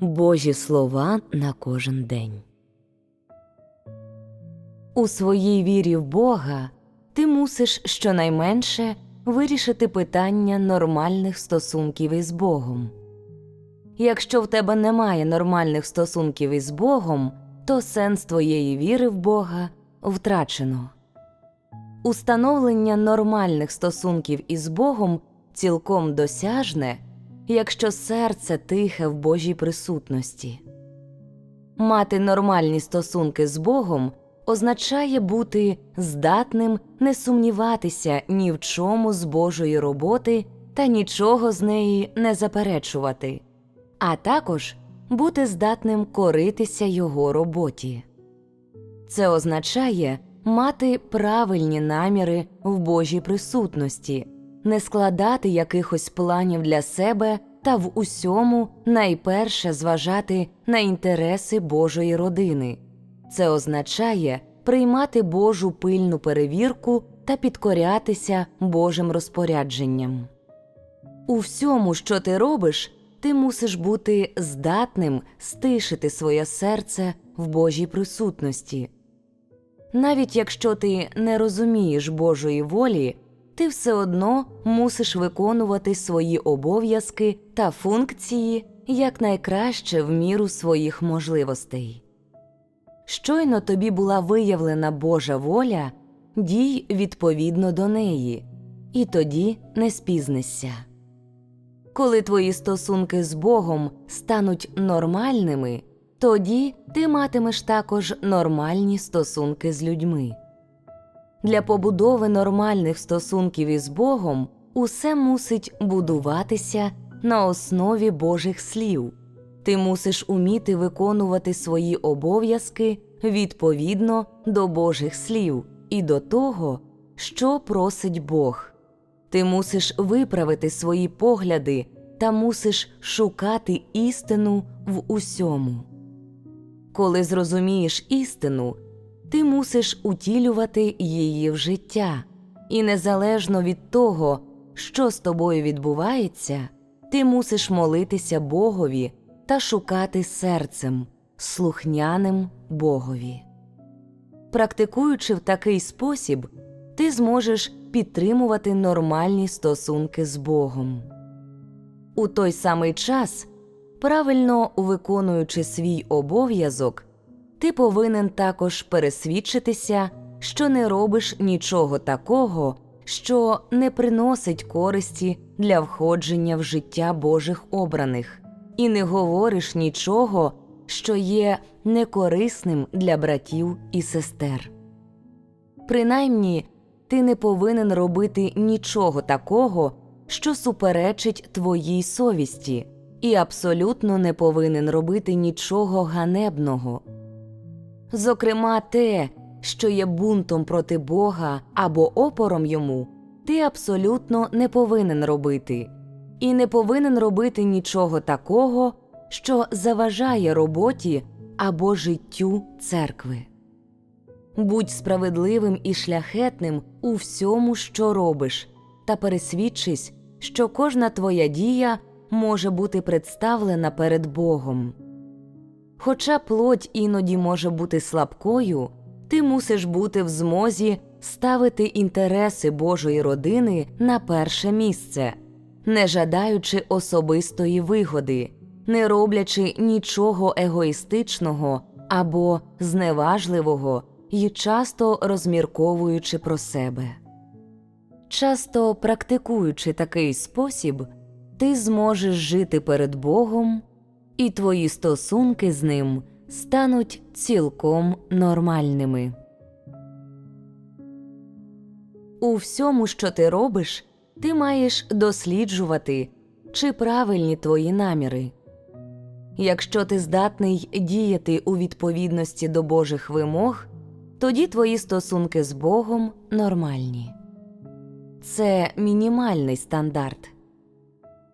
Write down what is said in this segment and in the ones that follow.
Божі слова на кожен день. У своїй вірі в Бога ти мусиш щонайменше вирішити питання нормальних стосунків із Богом. Якщо в тебе немає нормальних стосунків із Богом, то сенс твоєї віри в Бога втрачено. Установлення нормальних стосунків із Богом цілком досяжне, якщо серце тихе в Божій присутності. Мати нормальні стосунки з Богом означає бути здатним не сумніватися ні в чому з Божої роботи та нічого з неї не заперечувати, а також бути здатним коритися його роботі. Це означає мати правильні наміри в Божій присутності, не складати якихось планів для себе та в усьому найперше зважати на інтереси Божої родини. Це означає приймати Божу пильну перевірку та підкорятися Божим розпорядженням. У всьому, що ти робиш, ти мусиш бути здатним стишити своє серце в Божій присутності. Навіть якщо ти не розумієш Божої волі, ти все одно мусиш виконувати свої обов'язки та функції якнайкраще в міру своїх можливостей. Щойно тобі була виявлена Божа воля, дій відповідно до неї, і тоді не спізнишся. Коли твої стосунки з Богом стануть нормальними, тоді ти матимеш також нормальні стосунки з людьми. Для побудови нормальних стосунків із Богом усе мусить будуватися на основі Божих слів. Ти мусиш уміти виконувати свої обов'язки відповідно до Божих слів і до того, що просить Бог. Ти мусиш виправити свої погляди та мусиш шукати істину в усьому. Коли зрозумієш істину, ти мусиш утілювати її в життя, і незалежно від того, що з тобою відбувається, ти мусиш молитися Богові та шукати серцем, слухняним Богові. Практикуючи в такий спосіб, ти зможеш підтримувати нормальні стосунки з Богом. У той самий час, правильно виконуючи свій обов'язок, ти повинен також пересвідчитися, що не робиш нічого такого, що не приносить користі для входження в життя Божих обраних, і не говориш нічого, що є некорисним для братів і сестер. Принаймні, ти не повинен робити нічого такого, що суперечить твоїй совісті, і абсолютно не повинен робити нічого ганебного. Зокрема, те, що є бунтом проти Бога або опором йому, ти абсолютно не повинен робити, і не повинен робити нічого такого, що заважає роботі або життю церкви. Будь справедливим і шляхетним у всьому, що робиш, та пересвідчись, що кожна твоя дія може бути представлена перед Богом. Хоча плоть іноді може бути слабкою, ти мусиш бути в змозі ставити інтереси Божої родини на перше місце, не жадаючи особистої вигоди, не роблячи нічого егоїстичного або зневажливого і часто розмірковуючи про себе. Часто практикуючи такий спосіб, ти зможеш жити перед Богом, і твої стосунки з ним стануть цілком нормальними. У всьому, що ти робиш, ти маєш досліджувати, чи правильні твої наміри. Якщо ти здатний діяти у відповідності до Божих вимог, тоді твої стосунки з Богом нормальні. Це мінімальний стандарт.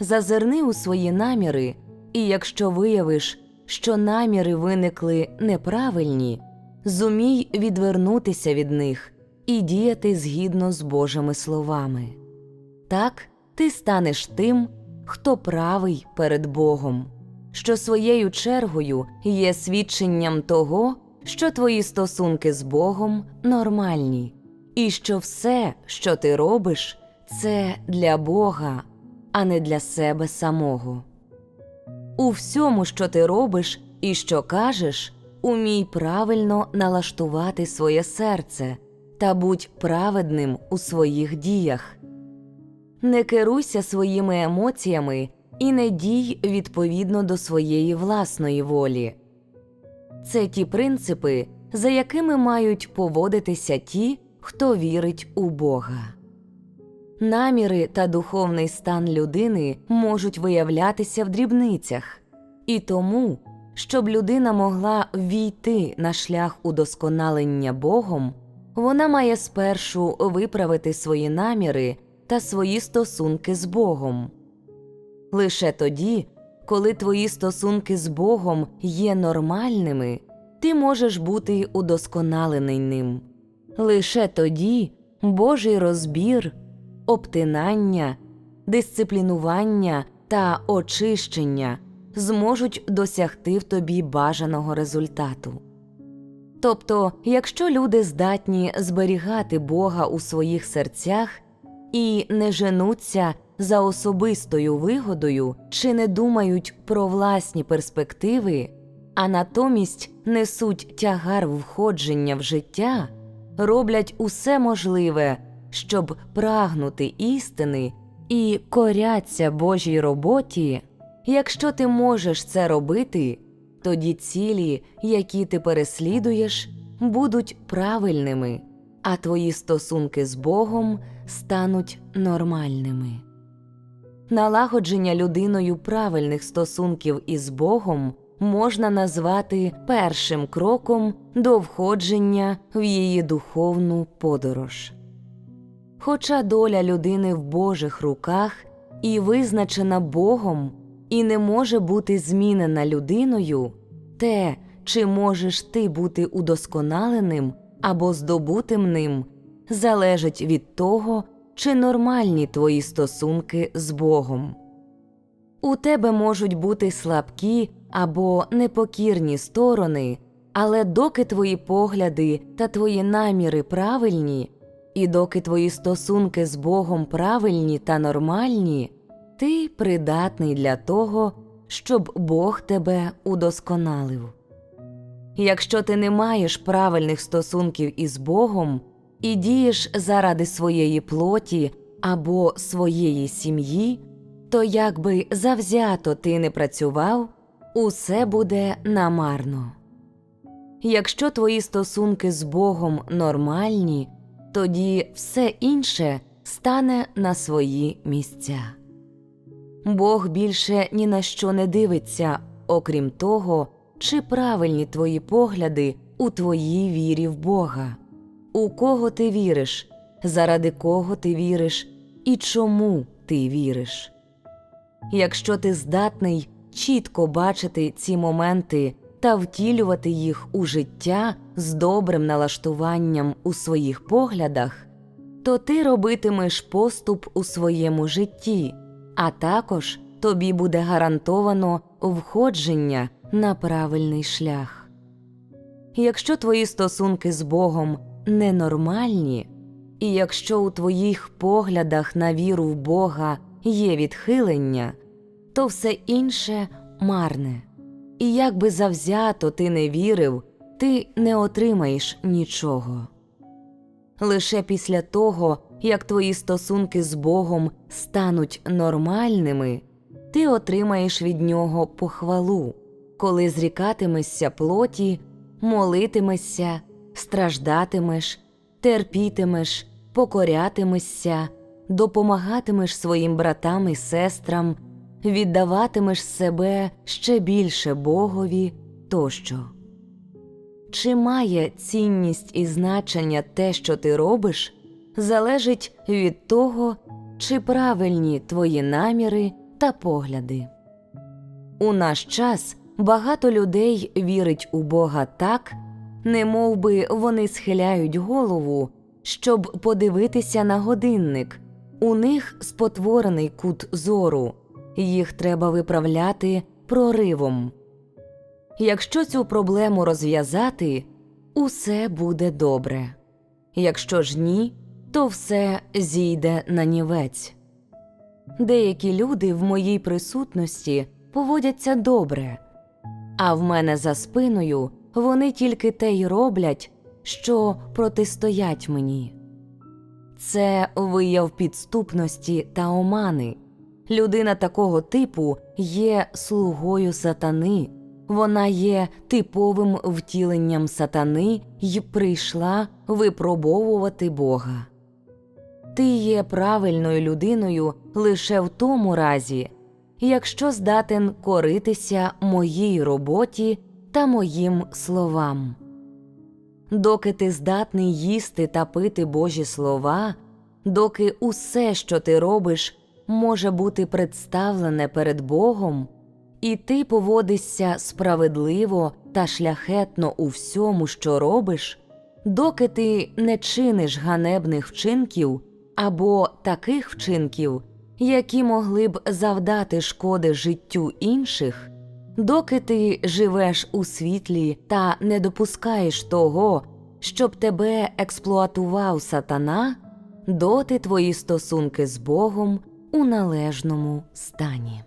Зазирни у свої наміри, і якщо виявиш, що наміри виникли неправильні, зумій відвернутися від них і діяти згідно з Божими словами. Так ти станеш тим, хто правий перед Богом, що своєю чергою є свідченням того, що твої стосунки з Богом нормальні, і що все, що ти робиш, це для Бога, а не для себе самого. У всьому, що ти робиш і що кажеш, умій правильно налаштувати своє серце та будь праведним у своїх діях. Не керуйся своїми емоціями і не дій відповідно до своєї власної волі. Це ті принципи, за якими мають поводитися ті, хто вірить у Бога. Наміри та духовний стан людини можуть виявлятися в дрібницях, і тому, щоб людина могла війти на шлях удосконалення Богом, вона має спершу виправити свої наміри та свої стосунки з Богом. Лише тоді, коли твої стосунки з Богом є нормальними, ти можеш бути удосконалений ним. Лише тоді Божий розбір, обтинання, дисциплінування та очищення зможуть досягти в тобі бажаного результату. Тобто, якщо люди здатні зберігати Бога у своїх серцях і не женуться за особистою вигодою чи не думають про власні перспективи, а натомість несуть тягар входження в життя, роблять усе можливе, щоб прагнути істини і коряться Божій роботі, якщо ти можеш це робити, тоді цілі, які ти переслідуєш, будуть правильними, а твої стосунки з Богом стануть нормальними. Налагодження людиною правильних стосунків із Богом можна назвати першим кроком до входження в її духовну подорож. Хоча доля людини в Божих руках і визначена Богом, і не може бути змінена людиною, те, чи можеш ти бути удосконаленим або здобутим ним, залежить від того, чи нормальні твої стосунки з Богом. У тебе можуть бути слабкі або непокірні сторони, але доки твої погляди та твої наміри правильні, і доки твої стосунки з Богом правильні та нормальні, ти придатний для того, щоб Бог тебе удосконалив. Якщо ти не маєш правильних стосунків із Богом і дієш заради своєї плоті або своєї сім'ї, то якби завзято ти не працював, усе буде намарно. Якщо твої стосунки з Богом нормальні, тоді все інше стане на свої місця. Бог більше ні на що не дивиться, окрім того, чи правильні твої погляди у твоїй вірі в Бога, у кого ти віриш, заради кого ти віриш і чому ти віриш. Якщо ти здатний чітко бачити ці моменти та втілювати їх у життя з добрим налаштуванням у своїх поглядах, то ти робитимеш поступ у своєму житті, а також тобі буде гарантовано входження на правильний шлях. Якщо твої стосунки з Богом ненормальні, і якщо у твоїх поглядах на віру в Бога є відхилення, то все інше марне. І як би завзято ти не вірив, ти не отримаєш нічого. Лише після того, як твої стосунки з Богом стануть нормальними, ти отримаєш від нього похвалу, коли зрікатимешся плоті, молитимешся, страждатимеш, терпітимеш, покорятимешся, допомагатимеш своїм братам і сестрам, віддаватимеш себе ще більше Богові тощо. Чи має цінність і значення те, що ти робиш, залежить від того, чи правильні твої наміри та погляди. У наш час багато людей вірить у Бога так, немов би вони схиляють голову, щоб подивитися на годинник. У них спотворений кут зору, їх треба виправляти проривом. Якщо цю проблему розв'язати, усе буде добре. Якщо ж ні, то все зійде на нівець. Деякі люди в моїй присутності поводяться добре, а в мене за спиною вони тільки те й роблять, що протистоять мені. Це вияв підступності та омани. Людина такого типу є слугою сатани, вона є типовим втіленням сатани й прийшла випробовувати Бога. Ти є правильною людиною лише в тому разі, якщо здатен коритися моїй роботі та моїм словам. Доки ти здатний їсти та пити Божі слова, доки усе, що ти робиш, може бути представлене перед Богом, і ти поводишся справедливо та шляхетно у всьому, що робиш, доки ти не чиниш ганебних вчинків або таких вчинків, які могли б завдати шкоди життю інших, доки ти живеш у світлі та не допускаєш того, щоб тебе експлуатував сатана, доти твої стосунки з Богом у належному стані.